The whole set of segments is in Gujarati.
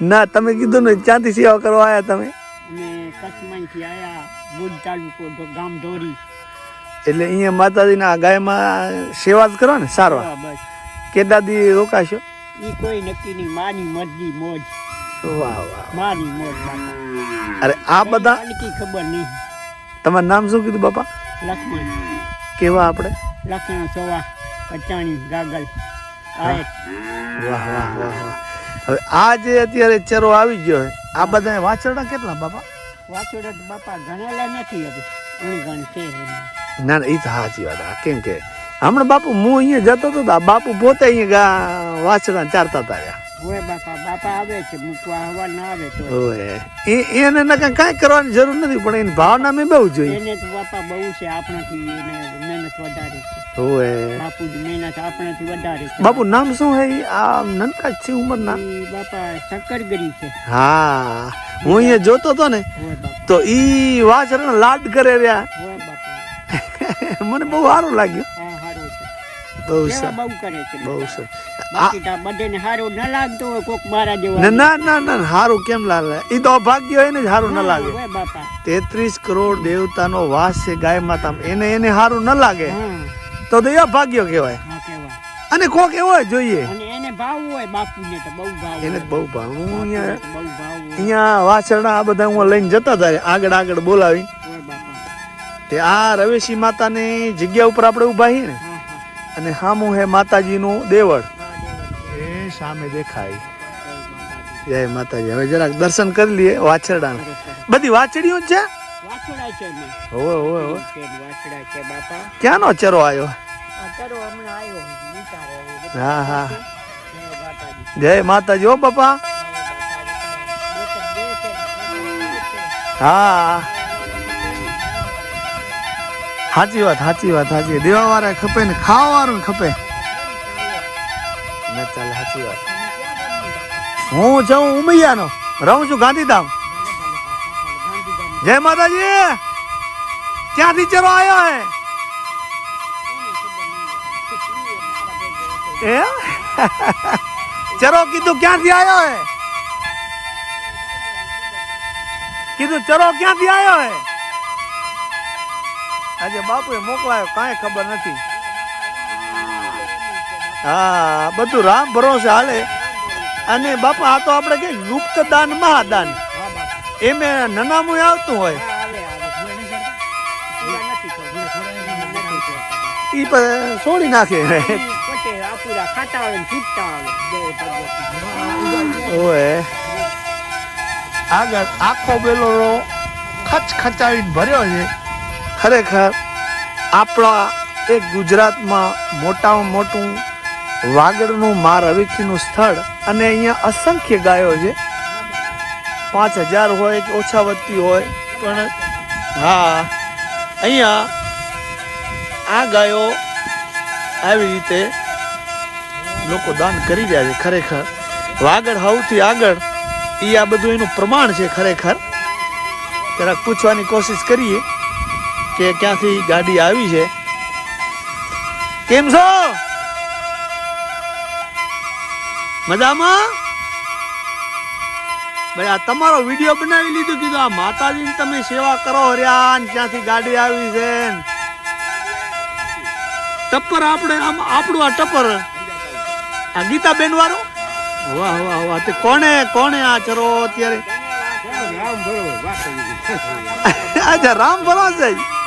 ના તમે કીધું ને ક્યાંથી સેવા કરવા આવ્યા તમે? અમે કચ્છમાંથી આવ્યા ભુજ તાલુકો ગામ ધોરી. એટલે અહીંયા માતાજીના ગાયમાં સેવા જ કરો ને સારવાર? બસ. કેટલા દી રોકાશો? એ કોઈ નક્કી નહીં મારી મરજી મોજ. વાહ વાહ મારી મોજ બાપા. અરે આ બધા પાલકી ખબર નહીં. તમારું નામ શું કીધું બાપા? લક્ષ્મણ કેવા આપણે? લખણ સવા પચાણી ગાગલ. વાહ વાહ વાહ વાહ. હવે આ જે અત્યારે ચરો આવી ગયો છે આ બધા વાછરડા કેટલા બાપા વાછરડા બાપા ગણેલા નથી એમ. ના ના એ તો સાચી વાત હા કેમ કે હમણાં બાપુ હું અહીંયા જતો હતો બાપુ પોતે અહીંયા વાછરડા ચારતા હતા. હોય બાપા બાપા આવે છે મૂકવા હવા ના આવે તો. ઓય એ એને ના કાંઈ કરવાની જરૂર નથી પણ એની ભાવના મેં બહુ જોઈ. એને તો બાપા બહુ છે આપણાથી એને મહેનત વધારે છે. ઓય. બાપુની મહેનત આપણાથી વધારે છે. બાપુ નામ શું હે? આ નનકા છે ઉંમર ના બાપા શક્કરગરી છે. હા હું અહીંયા જોતો હતો ને તો ઈ વાછરડા લાડ કરે રહ્યા. મને બહુ સારું લાગ્યું. બહુ બહુ કરે છે બહુ સર બાકી તો આ ન લાગતો હોય કોક મારા જેવા ના ના સારું કેમ લાગે? એ તો અભાગ્ય હોય ને સારું ન લાગે. તેત્રીસ કરોડ દેવતાનો વાસ છે ગાય માતા એને એને સારું ન લાગે. તો તો એ અભાગ્ય કહેવાય. અને કોક એવો જોઈએ. એને ભાવ હોય બાપુને તો બહુ ભાવ એને બહુ ભાવ. હું અહીંયા અહીંયા આ બધા હું લઈને જતા હતા. આગળ આગળ બોલાવી. તે આ રવેશી માતાની જગ્યા ઉપર આપણે ઊભા છીએ ને. અને સામું હે માતાજીનું દેવળ. હા, એ સામે દેખાય. જય માતાજી. હવે જરાક દર્શન કરી લઈએ વાછરડાના. સરસ. બધી વાછડીઓ જ છે? વાછડા છે ને હોવે હોવે હોવે. છે ને વાછડા છે બાપા. ક્યાંનો ચરો આવ્યો હા હા. જય માતાજી. હો બાપા. હા. સાચી વાત સાચી વાત સાચી દેવા વાળા ખપે ને ખાવા વાળું ખપે. ના ચાલે સાચી વાત. હું છું ઉમૈયાનો. રહું છું ગાંધીધામ. જય માતાજી. ક્યાંથી ચરો આવ્યો હે? એ ચરો કીધું ક્યાંથી આવ્યો હે? કીધું ચરો ક્યાંથી આવ્યો હે? આજે બાપુએ મોકલાયો, કાંઈ ખબર નથી. હા, બધું રામ ભરોસે હાલે. અને બાપા, આ તો આપણે કે ગુપ્ત દાન મહાદાન. એમે નનામું આવતું હોય. ઈ પછી છોડી નાખે. ઓએ આગળ આખો બેલો ખચ ખચાવીને ભર્યો છે. ખરેખર આપણા એક ગુજરાતમાં મોટામાં મોટું વાગડનું માર રવિકીનું સ્થળ અને અહીંયા અસંખ્ય ગાયો છે. પાંચ હજાર હોય કે ઓછા વધતી હોય, પણ હા, અહીંયા આ ગાયો આવી રીતે લોકો દાન કરી રહ્યા છે ખરેખર. વાગડ સૌથી આગળ એ આ બધું એનું પ્રમાણ છે ખરેખર. જરાક પૂછવાની કોશિશ કરીએ. કે ક્યાંથી ગાડી આવી છે? કેમ છો? મજામાં? ભાઈ આ તમારો વીડિયો બનાવી લીધો કીધું આ માતાજીની તમે સેવા કરો હર્યા ક્યાંથી ગાડી આવી છે ટપ્પર આપણે આમ આપણું આ ટપ્પર. આ ગીતાબેન વાળું? વાહ વાહ વાહ તે કોણે કોણે આ ચરો અત્યારે? અચ્છા રામ ભરો છે તો તો-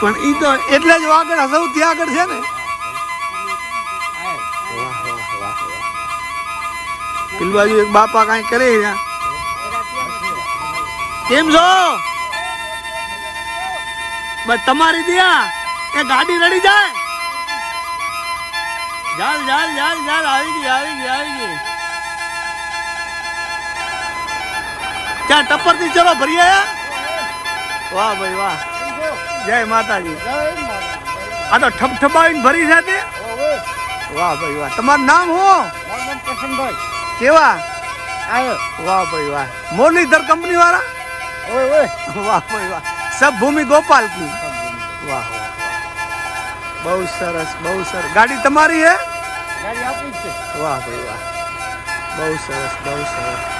પણ ઈ તો એટલે જ આગળ સૌથી આગળ છે ને પેલી એક બાપા કઈ કરે કેમ છો બસ તમારી દિયા એ ગાડી રડી જાય. જાલ જાલ જાલ જાલ, આવી ગઈ આવી ગઈ આવી ગઈ. ક્યાં ટપ્પરથી ચલો ભરીએ વાહ ભાઈ વાહ. જય માતાજી. આ તો ઠપ ઠપઠપાવીને ભરી છે તે. વાહ ભાઈ વાહ. તમારું નામ શું? કિશનભાઈ કેવા? વાહ ભાઈ વાહ. મુરલીધર કંપની વાળા વાહ ભાઈ વાહ. સબ ભૂમિ ગોપાલ કી વાહ. બહુ સરસ બહુ સરસ. ગાડી તમારી હે? વાહ ભાઈ વાહ. બહુ સરસ બહુ સરસ.